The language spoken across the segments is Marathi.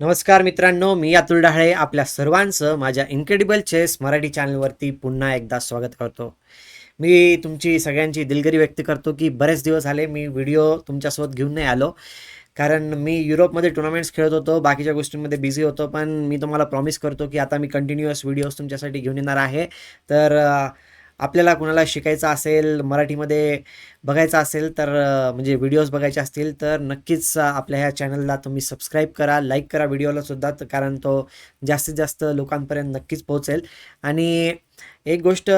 नमस्कार मित्रांनो मी अतुल डाहळे आपल्या सर्वांचं माझ्या इन्क्रेडिबल चेस मराठी चॅनलवरती पुन्हा एकदा स्वागत करतो. मी तुमची सगळ्यांची दिलगिरी व्यक्त करतो की बरेच दिवस झाले मी व्हिडिओ तुमच्यासोबत घेऊन नाही आलो. कारण मी युरोपमध्ये टुर्नामेंट्स खेळत होतो बाकीच्या गोष्टींमध्ये बिझी होतो पण मी तुम्हाला प्रॉमिस करतो की आता मी कंटिन्युअस व्हिडिओज तुमच्यासाठी घेऊन येणार आहे. तर आपल्याला कुणाला शिकायचं असेल मराठीमध्ये बघायचं असेल तर म्हणजे व्हिडिओज बघायचे असतील तर नक्कीच आपल्या ह्या चॅनलला तुम्ही सबस्क्राईब करा लाईक करा व्हिडिओला सुद्धा कारण तो जास्तीत जास्त लोकांपर्यंत नक्कीच पोहोचेल. आणि एक गोष्ट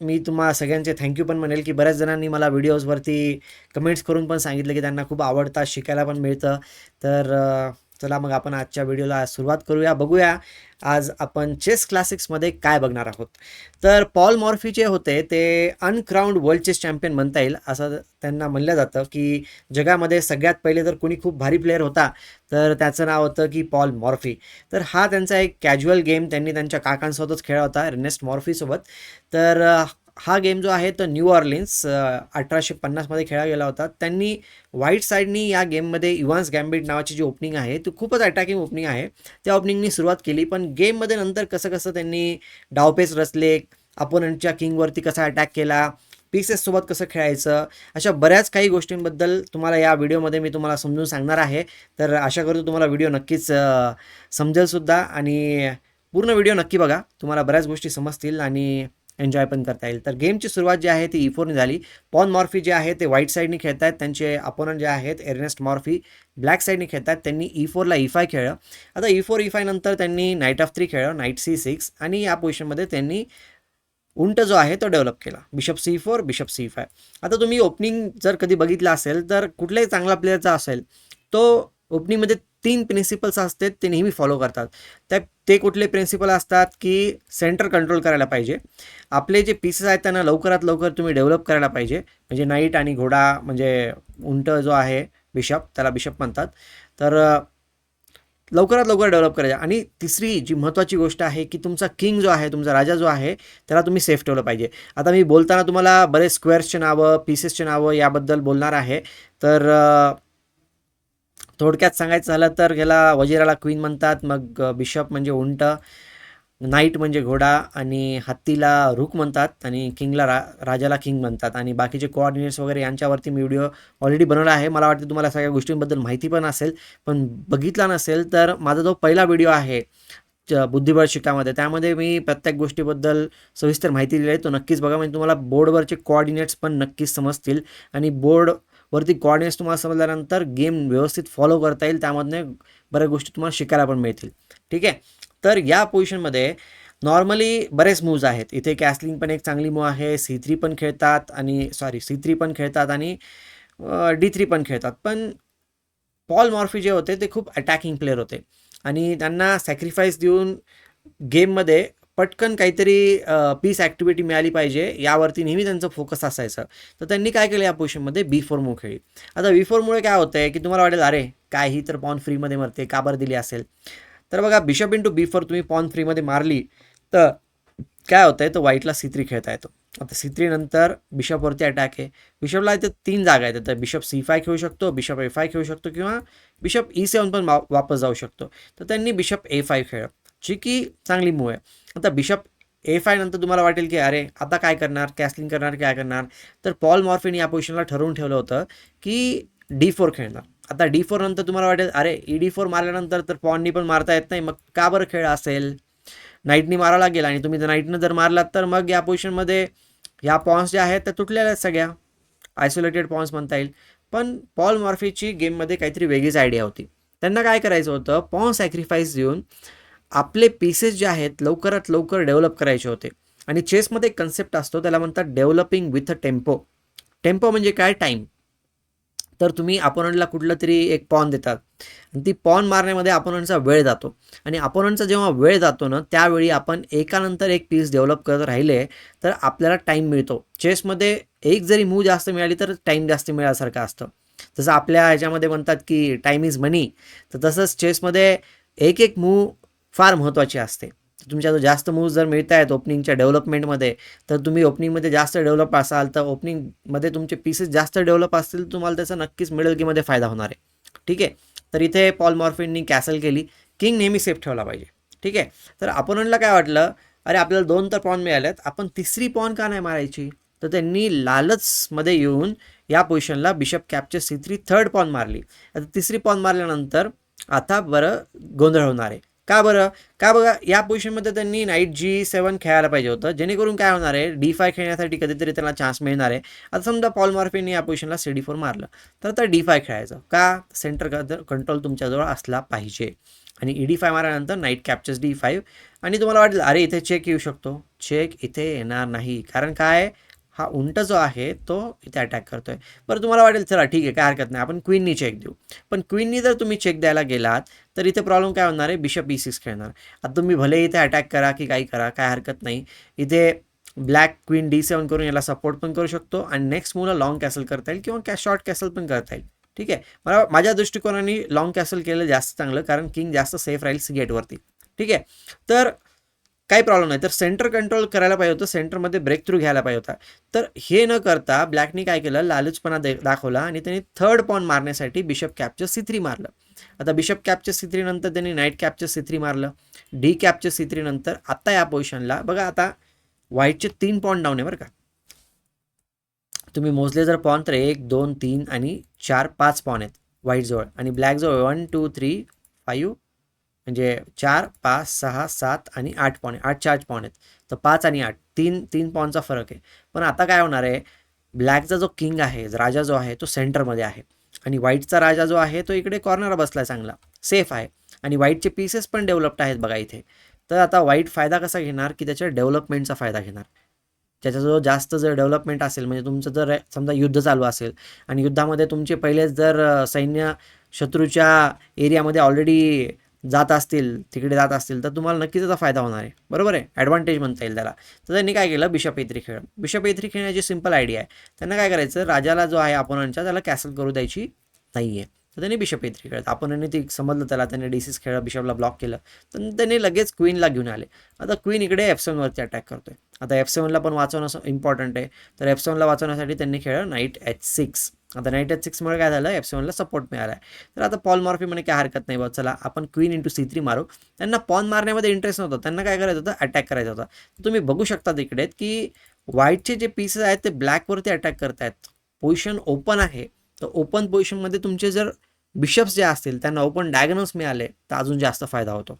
मी तुम्हा सगळ्यांचे थँक्यू पण म्हणेल की बऱ्याच जणांनी मला व्हिडिओजवरती कमेंट्स करून पण सांगितलं की त्यांना खूप आवडतात शिकायला पण मिळतं. तर चला मग आपण आजच्या व्हिडिओला सुरुवात करूया. बघूया आज आपण चेस क्लासिक्समध्ये काय बघणार आहोत. तर पॉल मॉर्फी जे होते ते अनक्राऊंड वर्ल्ड चेस चॅम्पियन म्हणता येईल असं त्यांना म्हणलं जातं की जगामध्ये सगळ्यात पहिले जर कोणी खूप भारी प्लेअर होता तर त्याचं नाव होतं की पॉल मॉर्फी. तर हा त्यांचा एक कॅज्युअल गेम त्यांनी त्यांच्या काकांसोबतच खेळला होता रेनेस्ट मॉर्फीसोबत. तर हा गेम जो आहे तो न्यू ऑर्लिन्स अठराशे पन्नासमध्ये खेळला गेला होता. त्यांनी व्हाईट साईडनी या गेममध्ये इव्हान्स गॅम्बिट नावाची जी ओपनिंग आहे ती खूपच अटॅकिंग ओपनिंग आहे. त्या ओपनिंगनी सुरुवात केली पण गेममध्ये नंतर कसं कसं त्यांनी डावपेच रचले अपोनंटच्या किंगवरती कसा अटॅक केला पीसेससोबत कसं खेळायचं अशा बऱ्याच काही गोष्टींबद्दल तुम्हाला या व्हिडिओमध्ये मी तुम्हाला समजून सांगणार आहे. तर आशा करतो तुम्हाला व्हिडिओ नक्कीच समजेलसुद्धा आणि पूर्ण व्हिडिओ नक्की बघा. तुम्हाला बऱ्याच गोष्टी समजतील आणि एन्जॉय पण करता येईल. तर गेमची सुरुवात जी आहे ती e ई फोरने झाली. पॉन मॉर्फी जे आहे ते व्हाईट साईडने खेळत आहेत त्यांचे अपोनंट जे आहेत एर्नेस्ट मॉर्फी ब्लॅक साईडने खेळत आहेत त्यांनी ई फोरला ई फाय खेळलं. आता ई फोर ई फाय नंतर त्यांनी नाईट ऑफ थ्री खेळलं नाईट सी सिक्स आणि या पोझिशनमध्ये त्यांनी उंट जो आहे तो डेव्हलप केला. Bishop c four bishop c five आता तुम्ही ओपनिंग जर कधी बघितलं असेल तर कुठल्याही चांगला प्लेयरचा असेल तो ओपनिंगमध्ये तीन प्रिन्सिपल्स असतात ते नेहमी फॉलो करतात. त्या ते कुठले प्रिन्सिपल असतात की सेंटर कंट्रोल करायला पाहिजे. आपले जे पीसेस आहेत त्यांना लवकरात लवकर तुम्ही डेव्हलप करायला पाहिजे. म्हणजे नाईट आणि घोडा म्हणजे उंट जो आहे बिशप त्याला बिशप म्हणतात. तर लवकरात लवकर डेव्हलप करायचं. आणि तिसरी जी महत्त्वाची गोष्ट आहे की तुमचा किंग जो आहे तुमचा राजा जो आहे त्याला तुम्ही सेफ ठेवलं पाहिजे. आता मी बोलताना तुम्हाला बरेच स्क्वेअर्सचे नावं पीसेसचे नावं याबद्दल बोलणार आहे. तर थोडक्यात सांगायचं झालं तर याला वजिराला क्वीन म्हणतात मग बिशप म्हणजे उंट नाईट म्हणजे घोडा आणि हत्तीला रुक म्हणतात आणि किंगला रा राजाला किंग म्हणतात. आणि बाकीचे कोऑर्डिनेट्स वगैरे यांच्यावरती मी व्हिडिओ ऑलरेडी बनवला आहे. मला वाटतं तुम्हाला सगळ्या गोष्टींबद्दल माहिती पण असेल पण बघितला नसेल तर माझा जो पहिला व्हिडिओ आहे च- बुद्धिबळ शिकामध्ये त्यामध्ये मी प्रत्येक गोष्टीबद्दल सविस्तर माहिती दिली आहे. तो नक्कीच बघा. म्हणजे तुम्हाला बोर्डवरचे कोऑर्डिनेट्स पण नक्कीच समजतील. आणि बोर्ड वरती कॉर्डिनेट्स तुम्हाला समजल्यानंतर गेम व्यवस्थित फॉलो करता येईल त्यामधनं बऱ्याच गोष्टी तुम्हाला शिकायला पण मिळतील. ठीक आहे? तर या पोझिशनमध्ये नॉर्मली बरेच मूव्ज आहेत. इथे कॅसलिंग पण एक चांगली मूव आहे सी थ्री पण खेळतात आणि सॉरी सी थ्री पण खेळतात आणि डी थ्री पण खेळतात. पण पॉल मॉर्फी जे होते ते खूप अटॅकिंग प्लेअर होते. आणि त्यांना सॅक्रिफाईस देऊन गेममध्ये पटकन काहीतरी पीस ॲक्टिव्हिटी मिळाली पाहिजे. यावरती नेहमी त्यांचं फोकस असायचं. तर त्यांनी काय केलं या पोझिशनमध्ये बी फोर मूव खेळली आता बी फोरमुळे काय होतं आहे की तुम्हाला वाटेल अरे काय ही तर पॉन फ्रीमध्ये मरते का बरं दिली असेल? तर बघा बिशप इंटू बी फोर तुम्ही पॉन फ्रीमध्ये मारली तर काय होतं आहे तर व्हाईटला सी थ्री खेळता येतो. आता सी थ्री नंतर बिशपवरती अटॅक आहे. बिशपला इथे तीन जागा आहेत. तर बिशप सी फाय खेळू शकतो बिशप ए फाय खेळू शकतो किंवा बिशप ई सेवन पण वा वापस जाऊ शकतो. तर त्यांनी बिशप ए फाय खेळ जी की चांगली मूव आहे. आता बिशप ए फाय नंतर तुम्हाला वाटेल की अरे आता काय करणार? कॅसलिंग करणार काय करणार? तर पॉल मॉर्फिन या पोझिशनला ठरवून ठेवलं होतं की डी फोर खेळणार. आता डी फोर नंतर तुम्हाला वाटेल अरे ई डी फोर मारल्यानंतर तर पॉननी पण मारता येत नाही मग का बरं खेळ असेल? नाईटनी मारा लागेल आणि तुम्ही जर नाईटनं जर मारलात तर मग या पोझिशनमध्ये ह्या पॉन्स ज्या आहेत त्या तुटलेल्या आहेत सगळ्या. आयसोलेटेड पॉन्स म्हणता येईल. पण पॉल मॉर्फीची गेममध्ये काहीतरी वेगळीच आयडिया होती. त्यांना काय करायचं होतं? पॉन सॅक्रिफाईस देऊन आपले पीसेस जे आहेत लवकरात लवकर डेव्हलप करायचे होते. आणि चेसमध्ये एक कन्सेप्ट असतो त्याला म्हणतात developing with a tempo tempo म्हणजे काय? टाईम तर तुम्ही अपोनंटला कुठलं तरी एक पॉन देतात. आणि ती पॉन मारण्यामध्ये अपोनंटचा वेळ जातो. आणि अपोनंटचा जेव्हा वेळ जातो ना त्यावेळी आपण एकानंतर एक पीस डेव्हलप करत राहिले तर आपल्याला टाईम मिळतो. चेसमध्ये एक जरी मूव जास्त मिळाली तर टाईम जास्त मिळाल्यासारखं असतं. जसं आपल्या ह्याच्यामध्ये म्हणतात की टाईम इज मनी तर तसंच चेसमध्ये एक एक मूव फार महत्त्वाची असते. तुमच्या जास्त मूव्ज जर मिळत आहेत ओपनिंगच्या डेव्हलपमेंटमध्ये तर तुम्ही ओपनिंगमध्ये जास्त डेव्हलप असाल तर ओपनिंगमध्ये तुमचे पीसेस जास्त डेव्हलप असतील तुम्हाला त्याचा नक्कीच मिडल गेममध्ये फायदा होणार आहे. ठीक आहे? तर इथे पॉल मॉर्फिननी कॅसल केली. किंग नेहमी सेफ ठेवला पाहिजे. ठीक आहे? तर अपोनंटला काय वाटलं? अरे आपल्याला दोन तर पॉन मिळालेत. आपण तिसरी पॉन का नाही मारायची? तर त्यांनी लालचमध्ये येऊन या पोझिशनला bishop captures c three third pawn मारली. आता तिसरी पॉन मारल्यानंतर आता बरं गोंधळ होणार आहे. का बरं? का बघा या पोझिशनमध्ये त्यांनी नाईट जी सेवन खेळायला पाहिजे होतं. जेणेकरून काय होणार आहे? डी फाय खेळण्यासाठी कधीतरी त्यांना चान्स मिळणार आहे. आता समजा पॉल मॉर्फिनने या पोझिशनला सी डी फोर मारलं. तर आता डी फाय खेळायचं. का? सेंटर कंट्रोल तुमच्याजवळ असला पाहिजे. आणि ई डी फाय मारल्यानंतर नाईट कॅप्चर्स डी फाईव्ह आणि तुम्हाला वाटलं अरे इथे चेक येऊ शकतो. चेक इथे येणार नाही. कारण काय? हा उंट जो आहे तो इथे अटॅक करतोय. बरं तुम्हाला वाटेल चला ठीक आहे काय हरकत नाही आपण क्वीननी चेक देऊ. पण क्वीननी जर तुम्ही चेक द्यायला गेलात तर इथे प्रॉब्लेम काय होणार आहे? बिशप ई सिक्स खेळणार. आता तुम्ही भले इथे अटॅक करा की काही करा काय हरकत नाही. इथे ब्लॅक क्वीन डी सेवन करून याला सपोर्ट पण करू शकतो आणि नेक्स्ट मुलं लॉंग कॅसल करता येईल किंवा कॅ शॉर्ट कॅसल पण करता येईल. ठीक आहे? मला माझ्या दृष्टिकोनाने लॉंग कॅसल केलं जास्त चांगलं कारण किंग जास्त सेफ राहील गेटवरती ठीक आहे? तर काही प्रॉब्लेम नाही. तर सेंटर कंट्रोल करायला पाहिजे होतं. सेंटरमध्ये ब्रेक थ्रू घ्यायला पाहिजे होता. तर हे न करता ब्लॅकने काय केलं? लालचपणा दाखवला आणि त्यांनी थर्ड पॉन मारण्यासाठी बिशप कॅपचं सिथ्री मारलं. आता बिशप कॅपच्या सिथ्री नंतर त्यांनी नाईट कॅपचं सिथ्री मारलं. डी कॅपच्या सी नंतर आता या पोझिशनला बघा आता व्हाईटचे तीन पॉन डाऊन आहे बरं का. तुम्ही मोजले जर पॉन तर एक दोन तीन आणि चार पाच पॉन आहेत व्हाईटजवळ आणि ब्लॅकजवळ वन टू थ्री फाईव्ह म्हणजे चार पाच सहा सात आणि आठ पॉन आठ चार पॉन आहेत. तर पाच आणि आठ तीन तीन पॉनचा फरक आहे. पण आता काय होणार आहे? ब्लॅकचा जो किंग आहे राजा जो आहे तो सेंटरमध्ये आहे. आणि व्हाईटचा राजा जो आहे तो इकडे कॉर्नर बसला आहे चांगला. सेफ आहे. आणि व्हाईटचे पीसेस पण डेव्हलप्ड आहेत बघा इथे. तर आता वाईट फायदा कसा घेणार? की त्याच्या डेव्हलपमेंटचा फायदा घेणार. ज्याच्याजवळ जास्त जर डेव्हलपमेंट असेल म्हणजे तुमचं जर समजा युद्ध चालू असेल आणि युद्धामध्ये तुमचे पहिलेच जर सैन्य शत्रूच्या एरियामध्ये ऑलरेडी जात असतील तिकडे जात असतील तर तुम्हाला नक्कीच त्याचा फायदा होणार आहे. बरोबर आहे? ॲडव्हान्टेज म्हणता येईल त्याला. तर त्यांनी काय केलं? बिशप एथ्री खेळ. बिशप एथ्री खेळण्याची सिंपल आयडिया आहे. त्यांना काय करायचं? राजाला जो आहे अपोनंटच्या त्याला कॅसल करू द्यायची नाही आहे तर त्यांनी बिशप एथ्री खेळत अपोनंटने ती समजलं त्याला. त्याने डिसीस खेळ बिशपला ब्लॉक केलं. तर त्यांनी लगेच क्वीनला घेऊन आले. आता क्वीन इकडे एफ सेवनवरती अटॅक करतोय. आता एफ सेवनला पण वाचवणं इम्पॉर्टंट आहे. तर एफ सेवनला वाचवण्यासाठी त्यांनी खेळलं नाईट एच सिक्स आता नाईट एच सिक्समुळे काय झालं? एफ सेवनला सपोर्ट मिळाला आहे तर आता पॉल मॉर्फी म्हणे काय हरकत नाही बघ चला आपण क्वीन इंटू सी थ्री मारू. त्यांना पॉन मारण्यामध्ये इंटरेस्ट नव्हता. त्यांना काय करायचं होतं? अटॅक करायचा होता. तुम्ही बघू शकता तिकडे की व्हाईटचे जे पीसेस आहेत ते ब्लॅकवरती अटॅक करतायत. पोझिशन ओपन आहे. तर ओपन पोझिशनमध्ये तुमचे जर बिशप्स जे असतील त्यांना ओपन डायगनल्स मिळाले तर अजून जास्त फायदा होतो.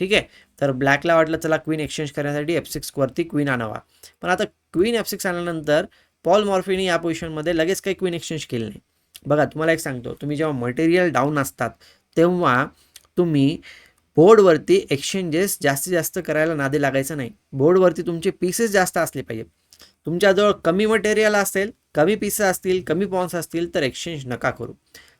ठीक आहे? तर ब्लॅकला वाटलं चला क्वीन एक्सचेंज करण्यासाठी एफ सिक्सवरती क्वीन आणावा. पण आता क्वीन एफ सिक्स आणल्यानंतर पॉल मॉर्फिनी या पोझिशनमध्ये लगेच काही क्वीन एक्सचेंज केली नाही. बघा तुम्हाला एक सांगतो. तुम्ही जेव्हा मटेरियल डाऊन असतात तेव्हा तुम्ही बोर्डवरती एक्सचेंजेस जास्तीत जास्त करायला नादे लागायचं नाही. बोर्डवरती तुमचे पीसेस जास्त असले पाहिजे तुमच्याजवळ कमी मटेरियल असेल कमी पीसेस असतील कमी पॉन्स असतील तर एक्सचेंज नका करू.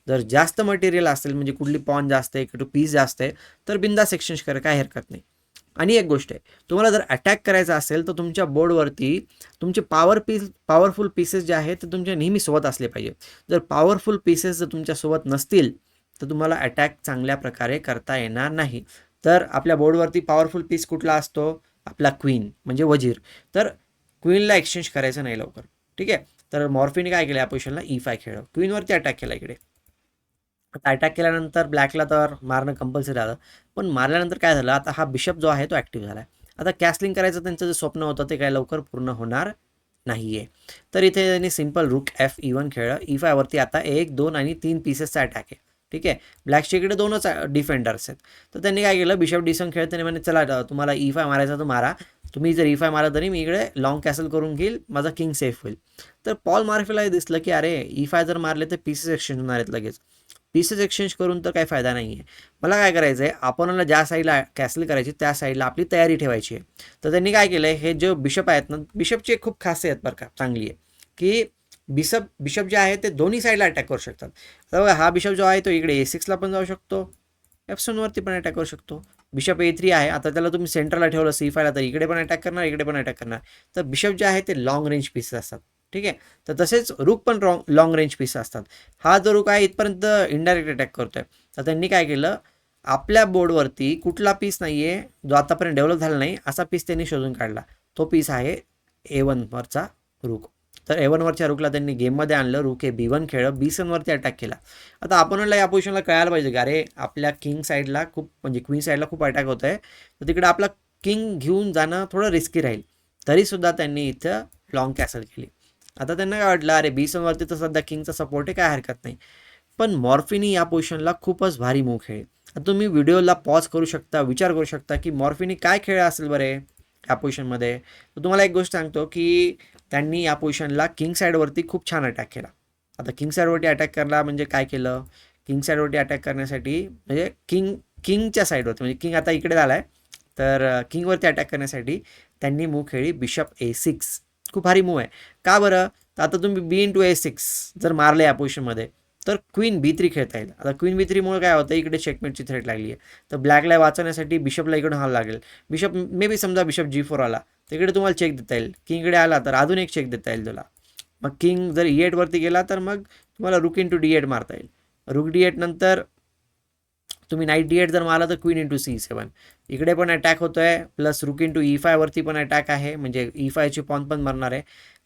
जर जास्त मटेरियल असेल म्हणजे कुठली पॉन जास्त आहे कुठं पीस जास्त आहे तर बिंदास एक्सचेंज करा काय हरकत नाही. आणि एक गोष्ट आहे तुम्हाला जर अटॅक करायचा असेल तर तुमच्या बोर्डवरती तुमचे पॉवर पीस पॉवरफुल पीसेस जे आहेत ते तुमच्या नेहमी सोबत असले पाहिजे. जर पॉवरफुल पीसेस जर तुमच्यासोबत नसतील तर तुम्हाला अटॅक चांगल्या प्रकारे करता येणार नाही. तर आपल्या बोर्डवरती पॉवरफुल पीस कुठला असतो? आपला क्वीन म्हणजे वजीर. तर क्वीनला एक्सचेंज करायचं नाही लवकर. ठीक आहे? तर मॉर्फिने काय केलं या पोझिशनला ई फाय खेळ क्वीनवरती अटॅक केला इकडे. आता अटॅक केल्यानंतर ब्लॅकला तर मारणं कंपल्सरी आलं पण मारल्यानंतर काय झालं? आता हा बिशप जो आहे तो ॲक्टिव्ह झाला आहे आता कॅसलिंग करायचं त्यांचं जे स्वप्न होतं ते काय लवकर पूर्ण होणार नाही आहे तर इथे त्यांनी simple rook f e one खेळलं. E ई फायवरती आता एक दोन आणि तीन पीसेसचा अटॅक आहे. ठीक आहे? ब्लॅकच्या इकडे दोनच डिफेंडर्स आहेत. तर त्यांनी काय केलं? बिशप डिसन खेळ त्यांनी म्हणे चला तुम्हाला e ई फाय मारायचा तर मारा. तुम्ही जर ई फाय मारा तरी मी इकडे लॉंग कॅसल करून घेईल. माझा किंग सेफ होईल. तर पॉल मार्फेला दिसलं की अरे e ई फाय जर मारले तर पीसेस एक्सचेंज होणार आहेत लगेच. पीसेस एक्सचेंज करून तर काही फायदा नाही आहे मला काय करायचं आहे आपणाला ज्या साईडला कॅसल करायची त्या साईडला आपली तयारी ठेवायची आहे. तर त्यांनी काय केलं आहे हे जे बिशप आहेत ना बिशपची एक खूप खासियत आहेत बरं का चांगली आहे. की बिशप बिशप जे आहे ते दोन्ही साईडला अटॅक करू शकतात. तर बघा हा बिशप जो आहे तो इकडे ए सिक्सला पण जाऊ शकतो एफ सेवनवरती पण अटॅक करू शकतो. बिशप ए थ्री आहे आता त्याला तुम्ही सेंटरला ठेवलं सी फायला तर इकडे पण अटॅक करणार इकडे पण अटॅक करणार. तर बिशप जे आहे ते लॉंग रेंज पीसेस असतात. ठीक आहे? तर तसेच रुख पण रॉंग लॉंग रेंज पीस असतात. हा जो रुख आहे इथपर्यंत इनडायरेक्ट अटॅक करतोय. तर त्यांनी काय केलं? आपल्या बोर्डवरती कुठला पीस नाही आहे जो आतापर्यंत डेव्हलप झाला नाही असा पीस त्यांनी शोधून काढला. तो पीस आहे ए वनवरचा रुख तर ए वनवरच्या रुकला त्यांनी गेममध्ये आणलं. रुख हे बी वन खेळलं. बी सनवरती अटॅक केला. आता आपणला या पोझिशनला कळायला पाहिजे की अरे आपल्या किंग साईडला खूप म्हणजे क्वीन साईडला खूप अटॅक होत आहे तर तिकडे आपला किंग घेऊन जाणं थोडं रिस्की राहील. तरीसुद्धा त्यांनी इथं लॉंग कॅसल केली. आता त्यांना काय वाटलं अरे बीसनवरती तर सध्या किंगचा सपोर्ट आहे काय हरकत नाही. पण मॉर्फिनी या पोझिशनला खूपच भारी मूव खेळेल आता तुम्ही व्हिडिओला पॉज करू शकता विचार करू शकता की मॉर्फिनी काय खेळ असेल बरे या पोझिशनमध्ये तर तुम्हाला एक गोष्ट सांगतो की त्यांनी या पोझिशनला किंग साईडवरती खूप छान अटॅक केला. आता किंग साईडवरती अटॅक करला म्हणजे काय केलं? किंग साईडवरती अटॅक करण्यासाठी म्हणजे किंग किंगच्या साईडवरती म्हणजे किंग आता इकडे झाला आहे तर किंगवरती अटॅक करण्यासाठी त्यांनी मूव खेळली बिशप ए सिक्स खूप भारी मूव आहे. का बरं? तर आता तुम्ही बी इन टू ए सिक्स जर मारले या पोझिशनमध्ये तर क्वीन बी थ्री खेळता येईल. आता क्वीन बी थ्रीमुळे काय होतं? इकडे चेकमेटची थ्रेट लागली आहे. तर ब्लॅकला वाचवण्यासाठी बिशपला इकडून हा लागेल. बिशप मे बी समजा बिशप जी फोर आला तर इकडे तुम्हाला चेक देता येईल. किंगकडे आला तर अजून एक चेक देता येईल तुला. मग किंग जर e ई एटवरती गेला तर मग तुम्हाला रुक इन टू डी एट मारता येईल. रुक डी एट नंतर तुम्ही नाईट डी एट जर मारला तर क्वीन इंटू सी सेवन इकडे पण अटॅक होतो आहे प्लस रुक इन टू ई फायवरती पण अटॅक आहे म्हणजे ई फायची पॉन पण मरणार आहे.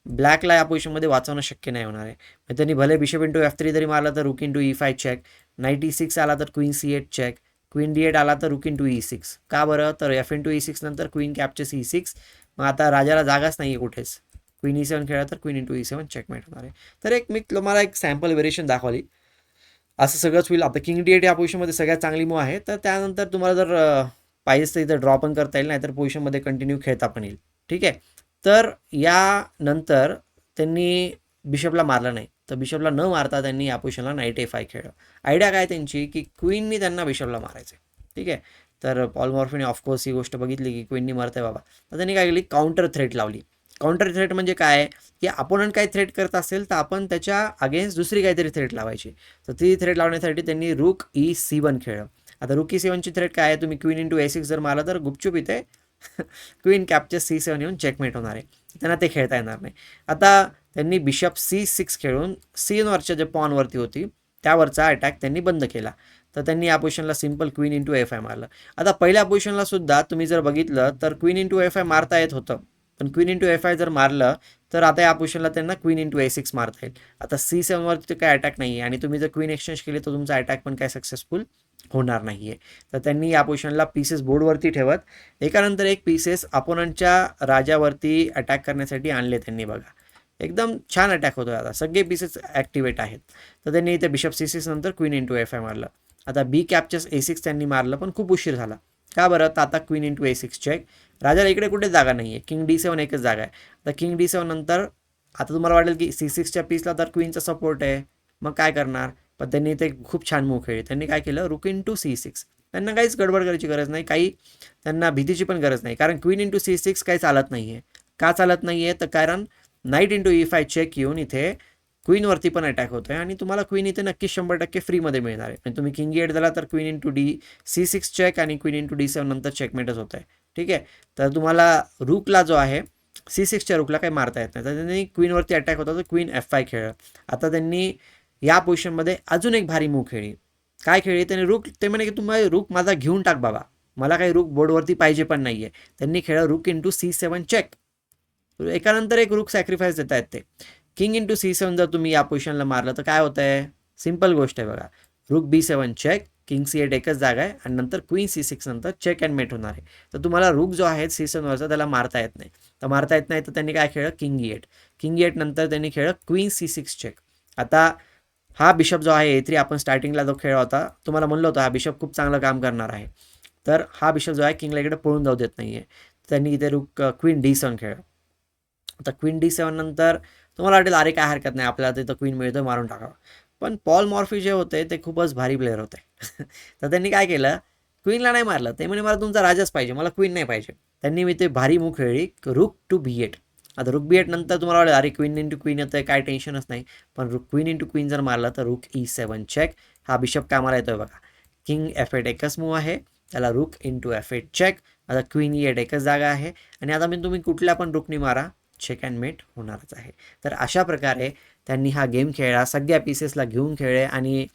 ब्लॅकला या पोझिशनमध्ये वाचवणं शक्य नाही होणार आहे. मग त्यांनी भले बिशप इंटू एफ थ्री जरी मारला तर rook into e five check knight e six आला तर queen c eight check queen d eight आला तर rook into two e six का बरं? तर f into two e six नंतर क्वीन कॅपचे सी सिक्स मग आता राजाला जागाच नाही आहे कुठेच. क्वीन ई सेवन खेळला तर queen into e seven checkmate होणार आहे. तर एक मी तुम्हाला एक सॅम्पल व्हेरिएशन दाखवली. असं सगळंच होईल. आता किंग डी एट या पोझिशनमध्ये सगळ्यात चांगली मूव आहे तर त्यानंतर तुम्हाला जर पाहिजे तर इथं ड्रॉ पण करता येईल नाही तर पोझिशनमध्ये कंटिन्यू खेळता पण येईल. ठीक आहे? तर यानंतर त्यांनी बिशपला मारलं नाही. तर बिशपला न मारता त्यांनी या पोझिशनला नाईट ए फाय खेळलं. आयडिया काय त्यांची? की क्वीननी त्यांना बिशपला मारायचं ठीक आहे? तर पॉल मॉर्फीने ऑफकोर्स ही गोष्ट बघितली की क्वीननी मारते बाबा. तर त्यांनी काय केली? काउंटर थ्रेट लावली. काउंटर थ्रेट म्हणजे काय? की आपोनंट काही थ्रेट करत असेल तर आपण त्याच्या अगेन्स्ट दुसरी काहीतरी थ्रेट लावायची. तर ती थ्रेट लावण्यासाठी त्यांनी रुक ई सी वन खेळलं. आता रुक ई सेवनची थ्रेट काय आहे? तुम्ही क्वीन इंटू ए सिक्स जर मारला तर गुपचूप इथे क्वीन कॅपचे सी सेवन येऊन चेकमेट होणार आहे. त्यांना ते खेळता येणार नाही. आता त्यांनी बिशप सी सिक्स खेळून सी एनवरच्या जे पॉनवरती होती त्यावरचा अटॅक त्यांनी बंद केला. तर त्यांनी या पोझिशनला simple queen into f I मारलं. आता पहिल्या पोझिशनला सुद्धा तुम्ही जर बघितलं तर क्वीन इंटू एफ आय मारता येत होतं. पण क्वीन इंटू एफ आय जर मारलं तर आता या पोझिशनला त्यांना क्वीन इंटू ए सिक्स मारता येईल. आता सी सेवनवरती काय अटॅक नाही आहे आणि तुम्ही जर क्वीन एक्सचेंज केली तर तुमचा अटॅक पण काय सक्सेसफुल होणार नाही आहे तर त्यांनी या पोझिशनला पीसेस बोर्डवरती ठेवत एकानंतर एक पीसेस अपोनंटच्या राजावरती अटॅक करण्यासाठी आणले त्यांनी बघा. एकदम छान अटॅक होतो आता. सगळे पीसेस ॲक्टिवेट आहेत. तर त्यांनी इथे बिशप सी सिक्स नंतर क्वीन इंटू एफ आय मारलं. आता बी कॅपचेस ए सिक्स त्यांनी मारलं पण खूप उशीर झाला. का बरं? तर आता queen into a six check राजाला इकडे कुठे जागा नाही आहे किंग डी सेवन एकच जागा आहे. आता किंग डी सेवन नंतर आता तुम्हाला वाटेल की सी सिक्सच्या पीसला तर क्वीनचा सपोर्ट आहे. मग काय करणार? पण त्यांनी ते खूप छान मूव खेळली. त्यांनी काय केलं? रुक इन टू सी सिक्स त्यांना काहीच गडबड करायची गरज नाही. काही त्यांना भीतीची पण गरज नाही. कारण क्वीन इंटू सी सिक्स काही चालत नाही आहे का चालत नाही आहे तर कारण knight into e five check येऊन इथे क्वीनवरती पण अटॅक होतो आहे आणि तुम्हाला क्वीन इथे नक्कीच शंभर टक्के फ्रीमध्ये मिळणार आहे. म्हणजे तुम्ही किंग एट झाला तर queen into d c six check आणि queen into D seven नंतर चेकमेटच होत आहे ठीक आहे? तर तुम्हाला रुकला जो आहे सी सिक्सच्या रुकला काही मारता येत नाही. तर त्यांनी क्वीनवरती अटॅक होता तर क्वीन एफ आय खेळ आता त्यांनी या पोझिशनमध्ये अजून एक भारी मूव खेळली. काय खेळली? त्यांनी रुक ते म्हणे की तुम्हाला रुक माझा घेऊन टाक बाबा. मला काही रुक बोर्डवरती पाहिजे पण नाही आहे त्यांनी खेळ rook to c seven check एकानंतर एक रुक सॅक्रिफाईस देत आहेत ते. King into C seven जर तुम्ही या पोझिशनला मारलं तर काय होतं आहे सिंपल गोष्ट आहे बघा. Rook b seven check king c eight एकच जागा आहे आणि नंतर क्वीन सी सिक्स नंतर चेक अँड मेट होणार आहे. तर तुम्हाला रुक जो आहे सी सेवनवरचा त्याला मारता येत नाही. तर मारता येत नाही तर त्यांनी काय खेळलं? किंग एट किंग एट नंतर त्यांनी खेळलं क्वीन सी सिक्स चेक आता हा बिशप जो आहे ए थ्री आपण स्टार्टिंगला जो खेळ होता तुम्हाला म्हणलं होतं हा बिशप खूप चांगलं काम करणार आहे. तर हा बिशप जो आहे किंगला इकडे पळून जाऊ देत नाही आहे त्यांनी इथे रुक क्वीन डी सेवन खेळ आता क्वीन डी सेवन नंतर तुम्हाला वाटेल अरे काय हरकत नाही. आपल्याला तिथं क्वीन मिळतं मारून टाकावं. पण पॉल मॉर्फी जे होते ते खूपच भारी प्लेअर होते. तर त्यांनी काय केलं? क्वीनला नाही मारलं. ते म्हणे मला तुमचा राजाच पाहिजे. मला क्वीन नाही पाहिजे. त्यांनी मी ते भारी मूव खेळली रुक टू बी एट आता रुक बी एट नंतर तुम्हाला वाटेल अरे क्वीन इंटू क्वीन येतं काय टेन्शनच नाही. पण रुक क्वीन इंटू क्वीन जर मारलं तर रुक ई सेवन चेक हा बिशप कामाला येतोय बघा. किंग एफ एट एकच मूव आहे. त्याला rook into f eight check आता क्वीन ई एट एकच जागा आहे. आणि आता मी तुम्ही कुठल्या पण रुकनी मारा. चेक अँड मेट होणारच आहे. तर अशा प्रकारे त्यांनी हा गेम खेळला. सगळ्या पीसेसला घेऊन खेळले आणि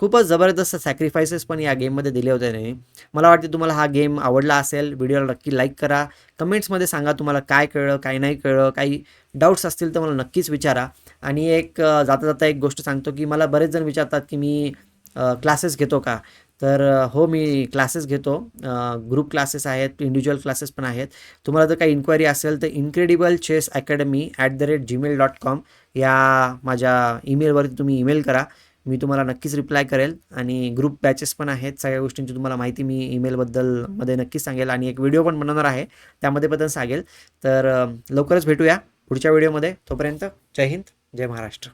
खूपच जबरदस्त सॅक्रिफायसेस पण या गेममध्ये दिले होते त्यांनी. मला वाटते तुम्हाला हा गेम आवडला असेल. व्हिडिओला नक्की लाईक करा. कमेंट्समध्ये सांगा तुम्हाला काय कळलं काय नाही कळलं. काही डाऊट्स असतील तर मला नक्कीच विचारा. आणि एक जाता जाता एक गोष्ट सांगतो की मला बरेच जण विचारतात की मी क्लासेस घेतो का? तर हो मी क्लासेस घेतो. ग्रुप क्लासेस आहेत इंडिव्हिज्युअल क्लासेस पण आहेत. तुम्हाला जर काही इन्क्वायरी असेल तर incredible chess academy at the rate Gmail dot com या माझ्या ईमेलवरती तुम्ही ईमेल करा. मी तुम्हाला नक्कीच रिप्लाय करेल. आणि ग्रुप बॅचेस पण आहेत. सगळ्या गोष्टींची तुम्हाला माहिती मी ईमेलबद्दलमध्ये नक्कीच सांगेल. आणि एक व्हिडिओ पण बनवणार आहे. त्यामध्ये पण सांगेल. तर लवकरच भेटूया पुढच्या व्हिडिओमध्ये तोपर्यंत जय हिंद जय महाराष्ट्र.